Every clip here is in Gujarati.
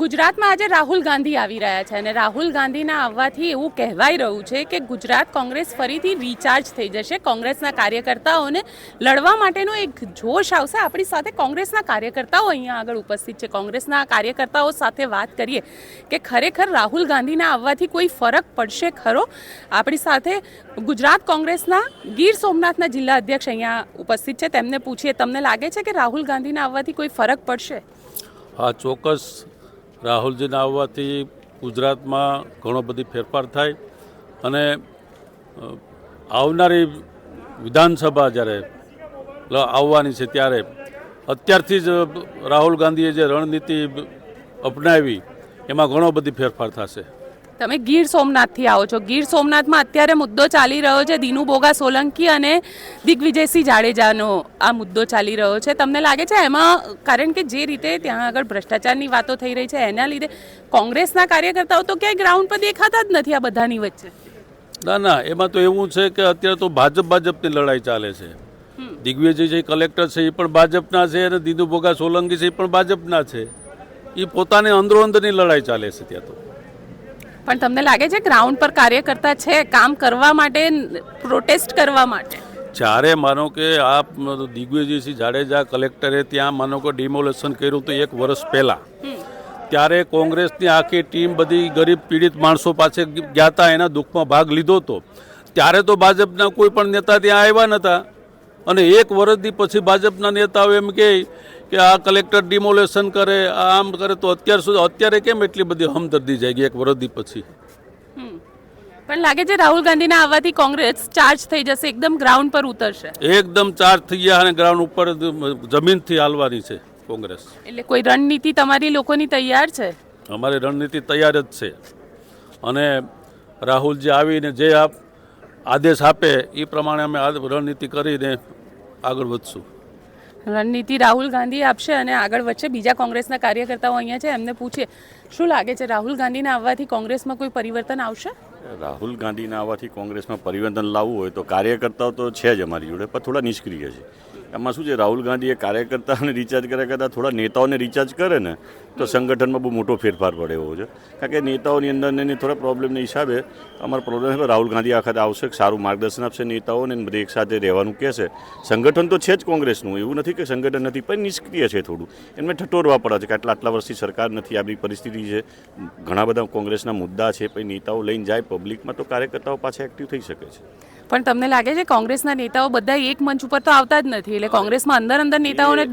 ગુજરાતમાં આજે રાહુલ ગાંધી આવી રહ્યા છે અને રાહુલ ગાંધીના આવવાથી એવું કહેવાઈ રહ્યું છે કે ગુજરાત કોંગ્રેસ ફરીથી રિચાર્જ થઈ જશે. કોંગ્રેસના કાર્યકર્તાઓને લડવા માટેનો એક જોશ આવશે. આપણી સાથે કોંગ્રેસના કાર્યકર્તાઓ અહીંયા આગળ ઉપસ્થિત છે. કોંગ્રેસના કાર્યકર્તાઓ સાથે વાત કરીએ કે ખરેખર રાહુલ ગાંધીના આવવાથી કોઈ ફરક પડશે ખરો? આપણી સાથે ગુજરાત કોંગ્રેસના ગીર સોમનાથના જિલ્લા અધ્યક્ષ અહીંયા ઉપસ્થિત છે. તેમને પૂછીએ, તમને લાગે છે કે રાહુલ ગાંધીના આવવાથી કોઈ ફરક પડશે? હા, ચોક્કસ. રાહુલજીના આવવાથી ગુજરાતમાં ઘણો બધી ફેરફાર થાય અને આવનારી વિધાનસભા જ્યારે આવવાની છે ત્યારે, અત્યારથી જ રાહુલ ગાંધીએ જે રણનીતિ અપનાવી, એમાં ઘણો બધી ફેરફાર થશે. તમે ગીર સોમનાથથી આવો છો. ગીર સોમનાથમાં અત્યારે મુદ્દો ચાલી રહ્યો છે દીનુ બોગા સોલંકી અને દિગ્વિજયસિંહ જાડેજાનો આ મુદ્દો ચાલી રહ્યો છે. તમને લાગે છે એમાં કારણ કે જે રીતે ત્યાં આગળ ભ્રષ્ટાચારની વાતો થઈ રહી છે એના લીધે કોંગ્રેસના કાર્યકર્તાઓ તો ક્યાંય ગ્રાઉન્ડ પર દેખાતા જ નથી આ બધાની વચ્ચે. ના ના એમાં તો એવું છે કે અત્યારે તો ભાજપ ભાજપની લડાઈ ચાલે છે. દિગ્વિજય જે કલેક્ટર છે એ પણ ભાજપના છે અને દીનુ બોગા સોલંકી છે એ પણ ભાજપના છે. એ પોતાની અંદરો અંદરની લડાઈ ચાલે છે ત્યાં તો. પણ તમને લાગે છે ગ્રાઉન્ડ પર કાર્યકર્તા છે કામ કરવા માટે પ્રોટેસ્ટ કરવા માટે? જ્યારે માનો કે આ દિગ્વિજયસિંહ જાડેજા કલેક્ટરે ત્યાં માનો કે ડિમોલેશન કર્યું તો એક વર્ષ પહેલાં ત્યારે કોંગ્રેસની આખી ટીમ બધી ગરીબ પીડિત માણસો પાસે ગયા હતા એના દુઃખમાં ભાગ લીધો હતો. ત્યારે તો ભાજપના કોઈ પણ નેતા ત્યાં આવ્યા નહોતા અને એક વર્ષથી પછી ભાજપના નેતાઓ એમ કહે કે આ કલેક્ટર ડિમોલેશન કરે આમ કરે તો અત્યાર સુધી અત્યારે કેમ એટલી બધી હમદર્દી જાય એક વર્ષથી પછી? હમ. પણ લાગે છે રાહુલ ગાંધીના આવવાથી કોંગ્રેસ ચાર્જ થઈ જશે એકદમ ગ્રાઉન્ડ પર ઉતરશે. એકદમ ચાર્જ થઈ ગયા અને ગ્રાઉન્ડ ઉપર જમીનથી હાલવાની છે કોંગ્રેસ. એટલે કોઈ રણનીતિ તમારી લોકોની તૈયાર છે? અમારી રણનીતિ તૈયાર જ છે. અને રાહુલજી આવીને જે આપ આદેશ આપે એ પ્રમાણે અમે આ રણનીતિ કરીને આગળ વધશું. રણનીતિ રાહુલ ગાંધી આપશે અને આગળ વચ્ચે બીજા કોંગ્રેસના કાર્યકર્તાઓ અહીંયા છે એમને પૂછીએ શું લાગે છે રાહુલ ગાંધીના આવવાથી કોંગ્રેસમાં કોઈ પરિવર્તન આવશે? રાહુલ ગાંધીના આવવાથી કોંગ્રેસમાં પરિવર્તન લાવવું હોય તો કાર્યકર્તાઓ તો છે જ અમારી જોડે પણ થોડા નિષ્ક્રિય છે. એમાં શું છે, રાહુલ ગાંધીએ કાર્યકર્તાઓને રિચાર્જ કર્યા કરતાં થોડા નેતાઓને રિચાર્જ કરે ને, તો સંગઠનમાં બહુ મોટો ફેરફાર પડે એવો છે. કારણ કે નેતાઓની અંદર ને થોડા પ્રોબ્લેમને હિસાબે અમારો પ્રોબ્લેમ છે, રાહુલ ગાંધી આખા આવશે, સારું માર્ગદર્શન આપશે નેતાઓને બધે એકસાથે રહેવાનું કહેશે. સંગઠન તો છે જ કોંગ્રેસનું, એવું નથી કે સંગઠન નથી, પણ નિષ્ક્રિય છે થોડું. એમને ઠટોરવા પડે છે કે આટલા આટલા વર્ષથી સરકાર નથી આવી પરિસ્થિતિ છે. ઘણા બધા કોંગ્રેસના મુદ્દા છે, પછી નેતાઓ લઈને જાય પબ્લિકમાં તો કાર્યકર્તાઓ પાછા એક્ટિવ થઈ શકે છે. પણ તમને લાગે છે કોંગ્રેસના નેતાઓ બધા એક મંચ ઉપર તો આવતા જ નથી, એટલે કોંગ્રેસમાં અંદર અંદર નેતાઓને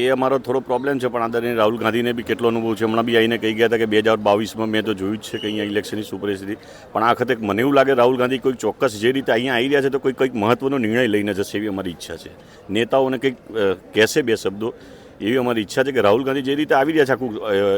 એ અમારો થોડો પ્રોબ્લેમ છે, પણ આદરણીય રાહુલ ગાંધીને બી કેટલો અનુભવ છે. હમણાં બી આવીને કહી ગયા હતા કે બે હજાર બાવીસમાં મેં તો જોયું જ છે કે અહીંયા ઇલેક્શનની સુપરિસ્થિતિ પણ આ વખતે મને એવું લાગે રાહુલ ગાંધી કોઈ ચોક્કસ જે રીતે અહીંયા આવી રહ્યા છે, તો કોઈ કંઈક મહત્વનો નિર્ણય લઈને જશે એવી અમારી ઈચ્છા છે. નેતાઓને કંઈક કહેશે બે શબ્દો. એવી અમારી ઈચ્છા છે કે રાહુલ ગાંધી જે રીતે આવી રહ્યા છે આખું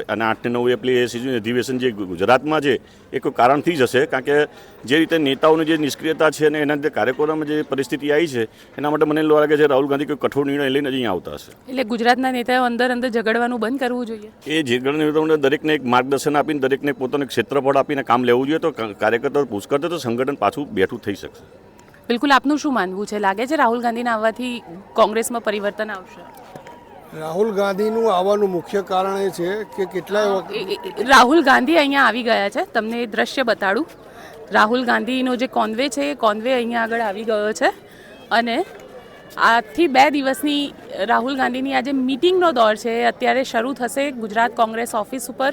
અને આઠ ને નવ એપ્રિલ એ સિઝન અધિવેશન જે ગુજરાતમાં છે એ કોઈ કારણથી જ હશે. કારણ કે જે રીતે નેતાઓની જે નિષ્ક્રિયતા છે અને એના લીધે કાર્યકરોમાં જે પરિસ્થિતિ આવી છે એના માટે મને એવું લાગે છે રાહુલ ગાંધી કોઈ કઠોર નિર્ણય લઈને જ અહીંયા આવતા હશે. એટલે ગુજરાતના નેતાઓ અંદર અંદર ઝઘડવાનું બંધ કરવું જોઈએ? એ જે ગણ નેતાઓને દરેકને એક માર્ગદર્શન આપીને દરેકને પોતાનું ક્ષેત્રફળ આપીને કામ લેવું જોઈએ તો ક- કાર્યકર્તાઓ પૂછ તો સંગઠન પાછું બેઠું થઈ શકશે. બિલકુલ આપનું શું માનવું છે? લાગે છે રાહુલ ગાંધીના આવવાથી કોંગ્રેસમાં પરિવર્તન આવશે? રાહુલ ગાંધીનું આવવાનું મુખ્ય કારણ એ છે કે કેટલાય રાહુલ ગાંધી અહીંયા આવી ગયા છે. તમને એ દ્રશ્ય બતાડું. રાહુલ ગાંધીનો જે કોન્વે છે એ કોન્વે અહીંયા આગળ આવી ગયો છે. અને આજથી બે દિવસની રાહુલ ગાંધીની આજે મિટિંગનો દોર છે. એ અત્યારે શરૂ થશે ગુજરાત કોંગ્રેસ ઓફિસ ઉપર.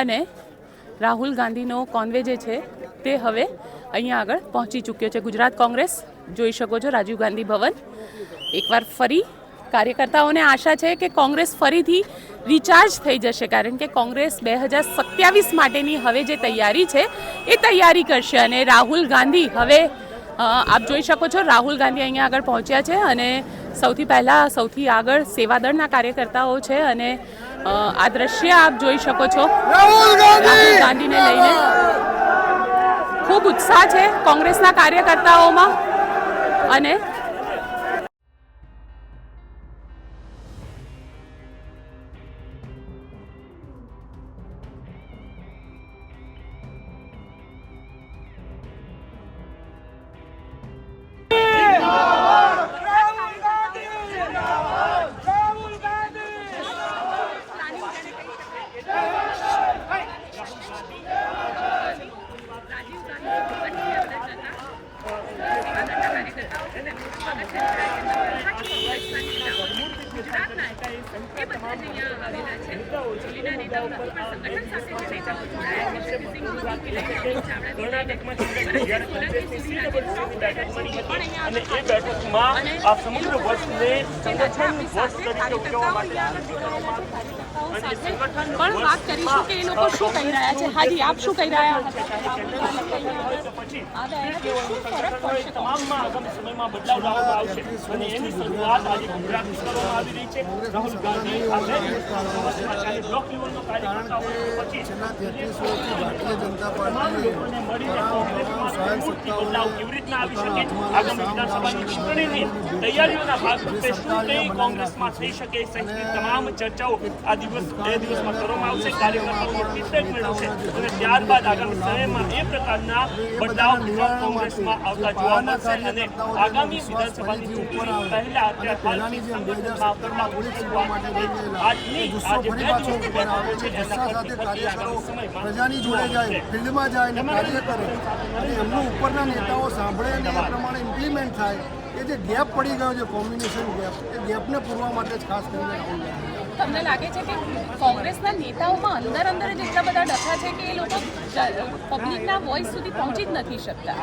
અને રાહુલ ગાંધીનો કોન્વે જે છે તે હવે અહીંયા આગળ પહોંચી ચૂક્યો છે. ગુજરાત કોંગ્રેસ જોઈ શકો છો રાજીવ ગાંધી ભવન. એકવાર ફરી કાર્યકર્તાઓને આશા છે કે કોંગ્રેસ ફરીથી રિચાર્જ થઈ જશે કારણ કે કોંગ્રેસ બે હજાર સત્યાવીસ માટેની હવે જે તૈયારી છે એ તૈયારી કરશે. અને રાહુલ ગાંધી હવે આપ જોઈ શકો છો રાહુલ ગાંધી અહીંયા આગળ પહોંચ્યા છે અને સૌથી પહેલાં સૌથી આગળ સેવાદળના કાર્યકર્તાઓ છે અને આ દ્રશ્ય આપ જોઈ શકો છો. રાહુલ ગાંધીને લઈને ખૂબ ઉત્સાહ છે કોંગ્રેસના કાર્યકર્તાઓમાં. અને ચાવડાથી બેઠક મળી હતી. પણ અને એ બેઠકમાં આ સમગ્ર વર્ષને સંગઠન વર્ષ તરીકે ઉજવવા માટે પણ વાત કરીશું કે એ લોકો શું કહી રહ્યા છે? હાજી આપ શું કહી રહ્યા પછી હવે એનાથી શું ફરક પડશે? તમામમાં આગામી સમયમાં બદલાવ લાવવામાં આવશે. અને એની શરૂઆત આજે કરવામાં આવી રહી છે. રાહુલ ગાંધી આજે આજે બ્લોક લેવલનો કાર્યકર્તા પછી છેલ્લા તેત્રીસ વર્ષથી ભારતીય જનતા પાર્ટીએ તમામ તમામ આવી શકે. આગામી વિધાનસભાની ચૂંટણીની તૈયારીઓના ભાગરૂપે શું કઈ કોંગ્રેસમાં થઈ શકે સહિતની તમામ ચર્ચાઓ આ દિવસ બે દિવસમાં કરવામાં આવશે. કાર્યકર્તાઓનો ફીડબેક મેળવશે અને ત્યારબાદ આગામી સમયમાં એ પ્રકારના બદલાવ કોંગ્રેસમાં આવતા જોવા મળશે અને આગામી વિધાનસભાની ચૂંટણી પહેલા આજની એ આ ગુસ્સો જે ફરી બે દિવસની બેઠકો છે એના પ્રજાની જોડે જાય ફિલ્ડમાં જાય અને કાર્ય કરે અને એમનું ઉપરના નેતાઓ સાંભળે અને એ પ્રમાણે ઇમ્પ્લિમેન્ટ થાય. એ જે ગેપ પડી ગયો છે કોમ્બિનેશન ગેપ એ ગેપને પૂરવા માટે જ ખાસ કરીને રાહુલ ગાંધી. તમને લાગે છે કે કોંગ્રેસના નેતાઓમાં અંદર અંદર જ એટલા બધા ડખા છે કે એ લોકો પબ્લિકના વોઇસ સુધી પહોંચી જ નથી શકતા?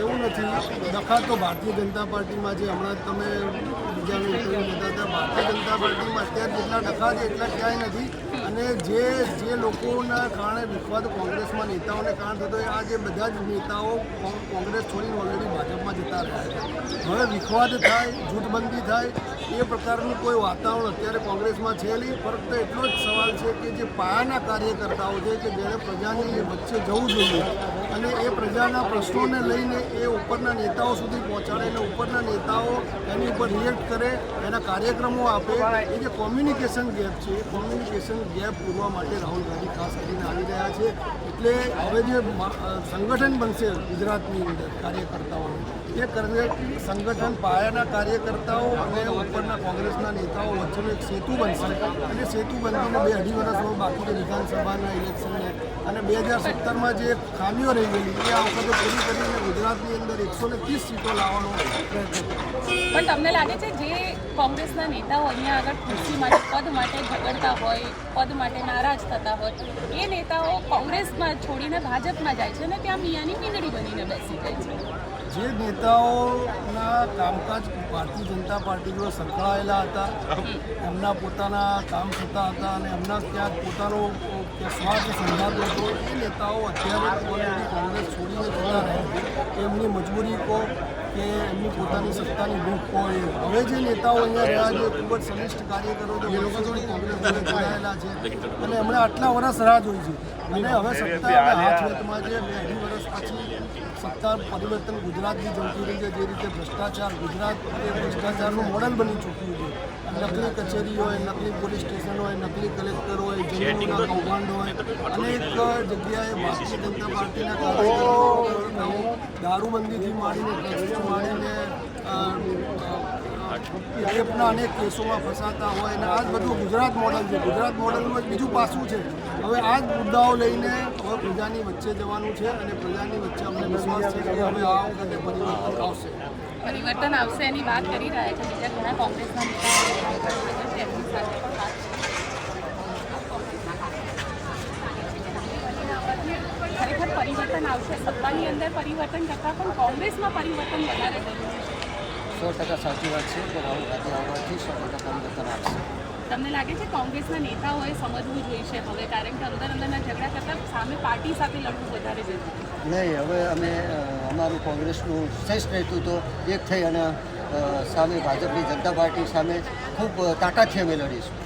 એવું નથી. ડખા તો ભારતીય જનતા પાર્ટીમાં છે. હમણાં તમે બીજાને ઇન્ટરવ્યૂ લેતા હતા. ભારતીય જનતા પાર્ટીમાં અત્યારે જેટલા ડખા છે એટલા ક્યાંય નથી. અને જે જે લોકોના કારણે વિખવાદ કોંગ્રેસમાં નેતાઓને કારણ થતો હોય, આ જે બધા જ નેતાઓ કોંગ્રેસ છોડીને ઓલરેડી ભાજપમાં જતા રહ્યા છે. હવે વિખવાદ થાય જૂથબંધી થાય એ પ્રકારનું કોઈ વાતાવરણ અત્યારે કોંગ્રેસમાં છે નહીં. ફરક એટલો જ સવાલ છે કે જે પાયાના કાર્યકર્તાઓ છે કે જેણે પ્રજાની વચ્ચે જવું જોઈએ અને એ પ્રજાના પ્રશ્નોને લઈને એ ઉપરના નેતાઓ સુધી પહોંચાડે અને ઉપરના નેતાઓ એની ઉપર રિએક્ટ કરે, એના કાર્યક્રમો આપે. એ જે કોમ્યુનિકેશન ગેપ છે, એ કોમ્યુનિકેશન ગેપ પૂરવા માટે રાહુલ ગાંધી ખાસ કરીને આવી રહ્યા છે. એટલે હવે જે સંગઠન બનશે ગુજરાતની અંદર, કાર્યકર્તાઓનું, એ કરે સંગઠન પાયાના કાર્યકર્તાઓ અને ઉપરના કોંગ્રેસના નેતાઓ વચ્ચેનો એક સેતુ બનશે. અને સેતુ બનીને બે અઢી વર્ષમાં બાકી વિધાનસભાના ઇલેક્શનને અને બે હજાર સત્તરમાં જે ખામીઓ રહી ગયેલી એ આ વખતે પૂરી કરીને ગુજરાતની અંદર એકસો ને ત્રીસ સીટો લાવવાનો પ્રયત્ન પણ તમને લાગે છે જે કોંગ્રેસના નેતાઓ અહીંયા આગળ ખુરશી માટે, પદ માટે ઝઘડતા હોય, પદ માટે નારાજ થતા હોય, એ નેતાઓ કોંગ્રેસમાં છોડીને ભાજપમાં જાય છે અને ત્યાં મિયાની મીંદડી બનીને બેસી જાય છે? જે નેતાઓના કામકાજ ભારતીય જનતા પાર્ટી જોડે સંકળાયેલા હતા, એમના પોતાના કામ થતા હતા અને એમના ક્યાંક પોતાનો સ્વાર્થ સંભાળતો હતો, એ નેતાઓ અત્યારે કોંગ્રેસ છોડીને જતા રહે એમની મજબૂરી કહો કે એમની પોતાની સત્તાની ભૂખ હોય હવે જે નેતાઓ અહીંયા રહ્યા છે ખૂબ જ સનિષ્ઠ કાર્યકરો છે એ લોકો જોડે કોંગ્રેસ જોડે જોડાયેલા છે, અને એમણે આટલા વર્ષ રાહ જોઈ છે. અને હવે સત્તા હાથ વેતમાં છે, બે અઢી વર્ષ પછી સત્તા પરિવર્તન ગુજરાતની જમતી રહી છે જે રીતે ભ્રષ્ટાચાર ગુજરાત એ ભ્રષ્ટાચારનું મોડલ બની ચૂક્યું છે. નકલી કચેરી હોય નકલી પોલીસ સ્ટેશન હોય નકલી કલેક્ટર હોય જમીનના કૌભાંડ હોય અનેક જગ્યાએ ભારતીય જનતા પાર્ટીના કાર્યકરો દારૂબંધીથી માંડીને રેપના અનેક કેસોમાં ફસાતા હોય અને આ જ બધું ગુજરાત મોડલ છે. ગુજરાત મોડલનું એક બીજું પાસું છે. હવે આ જ મુદ્દાઓ લઈને હવે પ્રજાની વચ્ચે જવાનું છે અને પ્રજાની વચ્ચે અમને વિશ્વાસ છે કે હવે આ વખતે પરિવર્તન આવશે. પરિવર્તન આવશે એની વાત કરી રહ્યા છે. બીજા ઘણા કોંગ્રેસના ખરેખર પરિવર્તન આવશે. સત્તાની અંદર પરિવર્તન કરતાં પણ કોંગ્રેસમાં પરિવર્તન વધારે છે. સો ટકા સાચી વાત છે કે રાહુલ ગાંધી આવવાથી સો ટકા પરિવર્તન આવશે તમને લાગે છે કોંગ્રેસના નેતાઓએ સમજવું જોઈએ હવે? કારણ કે અંદર અંદરના ઝઘડા કરતાં સામે પાર્ટી સાથે લડવું વધારે જરૂરી નહીં હવે અમે અમારું કોંગ્રેસનું શ્રેષ્ઠ નેતૃત્વ એક થઈ અને સામે ભાજપની જનતા પાર્ટી સામે ખૂબ તાકાતથી અમે લડીશું.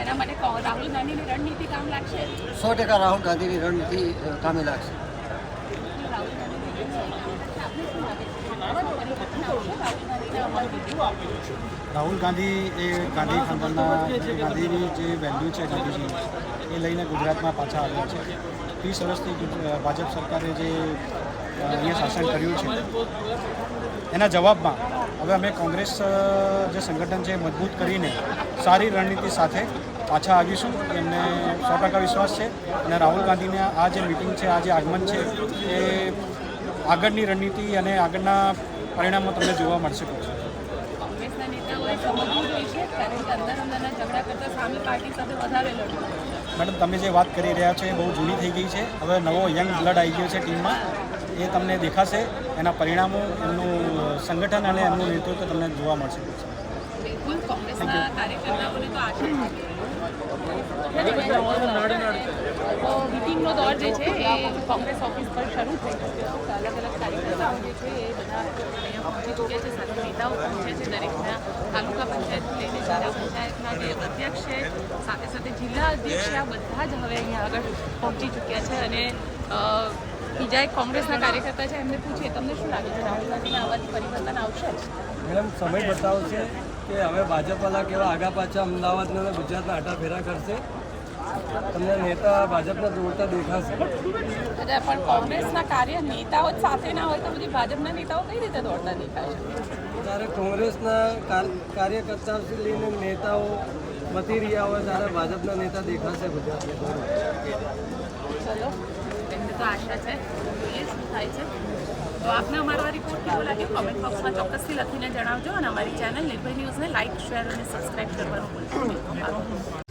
એના માટે રાહુલ ગાંધીની રણનીતિ કામ લાગશે? સો ટકા રાહુલ ગાંધીની રણનીતિ કામે લાગશે. રાહુલ ગાંધીની આપને શું લાગે રાહુલ ગાંધી એ ગાંધી ખાનદાનના ગાંધીની જે વેલ્યુ છે ગાંધીજી, એ લઈને ગુજરાતમાં પાછા આવ્યા છે. ત્રીસ વર્ષથી ભાજપ સરકારે જે અહીંયા શાસન કર્યું છે, એના જવાબમાં હવે અમે કોંગ્રેસ જે સંગઠન છે મજબૂત કરીને સારી રણનીતિ સાથે પાછા આવીશું. એમને સો ટકા વિશ્વાસ છે. અને રાહુલ ગાંધીને આ જે મિટિંગ છે, આ જે આગમન છે, એ આગળની રણનીતિ અને આગળના પરિણામો તમને જોવા મળશે. સમજવું જોઈએ કારણ કે અંદર અંદરના ઝઘડા કરતાં સામે પાર્ટી સાથે વધારે લડવું મેડમ તમે જે વાત કરી રહ્યા છો એ બહુ જૂની થઈ ગઈ છે. હવે નવો યંગ બ્લડ આવી ગયો છે ટીમમાં. એ તમને દેખાશે. એના પરિણામો એમનું સંગઠન અને એમનું નેતૃત્વ તમને જોવા મળશે. બિલકુલ કોંગ્રેસના કાર્યકર્તાઓને તો આશા મિટિંગનો દોર જે છે એ કોંગ્રેસ ઓફિસ પર શરૂ થઈ ગયો છે. અલગ અલગ કાર્યકર્તાઓ જે છે એ બધા અહીંયા પહોંચી ચૂક્યા છે. સાથે નેતાઓ પહોંચ્યા છે. દરેકના તાલુકા પંચાયતથી લઈને જિલ્લા પંચાયતના જે અધ્યક્ષ છે સાથે સાથે જિલ્લા અધ્યક્ષ છે આ બધા જ હવે અહીંયા આગળ પહોંચી ચૂક્યા છે. અને બીજા એક કોંગ્રેસના કાર્યકર્તા છે એમને પૂછીએ તમને શું લાગે છે? રાહુલ ગાંધીના આવવાથી પરિવર્તન આવશે? મેડમ સમય બતાવશે કે હવે ભાજપવાળા કેવા આગા પાછા અમદાવાદના અને ગુજરાતના આટા ફેરા કરશે. તમને નેતા ભાજપના દોડતા દેખાશે. પણ કોંગ્રેસના કાર્ય નેતાઓ જ સાથે ના હોય તો બધી ભાજપના નેતાઓ કઈ રીતે દોડતા દેખાય ત્યારે કોંગ્રેસના કાર- કાર્યકર્તાઓથી લઈને નેતાઓ વધી રહ્યા હોય ત્યારે ભાજપના નેતા દેખાશે ગુજરાતમાં ચલો એમને તો આશા છે. જોઈએ શું થાય છે. તો આપને અમારો રિપોર્ટ કેવો લાગ્યો કોમેન્ટ બોક્સમાં ચોક્કસથી લખીને જણાવજો અને અમારી ચેનલ નિર્ભય ન્યૂઝને લાઇક શેર અને સબસ્ક્રાઈબ કરવાનું ભૂલશો.